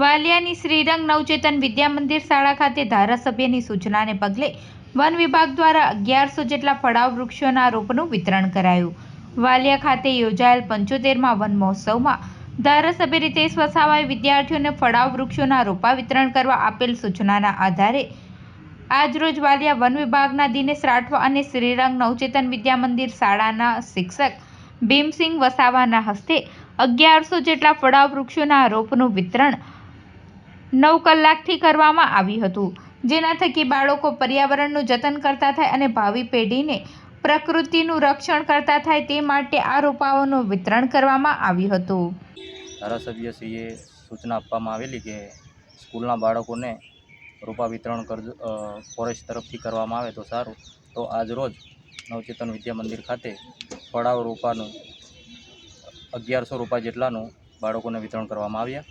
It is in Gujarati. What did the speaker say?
વાલિયાની શ્રીરંગ નવચેતન વિદ્યામંદિર શાળા ખાતે ધારાસભ્યની સૂચનાને પગલે વન વિભાગ દ્વારા અગિયારસો જેટલા ફળાવ વૃક્ષોના રોપનું વિતરણ કરાયું. વાલિયા ખાતે યોજાયેલ પંચોતેરમાં વન મહોત્સવમાં ધારાસભ્ય રીતેશ વસાવાએ વિદ્યાર્થીઓને ફળાવ વૃક્ષોના રોપા વિતરણ કરવા આપેલ સૂચનાના આધારે આજરોજ વાલિયા વન વિભાગના દિનેશ રાઠવા અને શ્રીરંગ નવચેતન વિદ્યામંદિર શાળાના શિક્ષક ભીમસિંહ વસાવાના હસ્તે અગિયારસો જેટલા ફળાવ વૃક્ષોના રોપનું વિતરણ નવ કલાકથી કરવામાં આવ્યું હતું. જેના થકી બાળકો પર્યાવરણનું જતન કરતા થાય અને ભાવિ પેઢીને પ્રકૃતિનું રક્ષણ કરતા થાય તે માટે આ રોપાઓનું વિતરણ કરવામાં આવ્યું હતું. ધારાસભ્યશ્રીએ સૂચના આપવામાં આવેલી કે સ્કૂલના બાળકોને રોપા વિતરણ ફોરેસ્ટ તરફથી કરવામાં આવે તો સારું. તો આજરોજ નવચેતન વિદ્યા મંદિર ખાતે ફળાવ રોપાનું અગિયારસો રોપા જેટલાનું બાળકોને વિતરણ કરવામાં આવ્યા.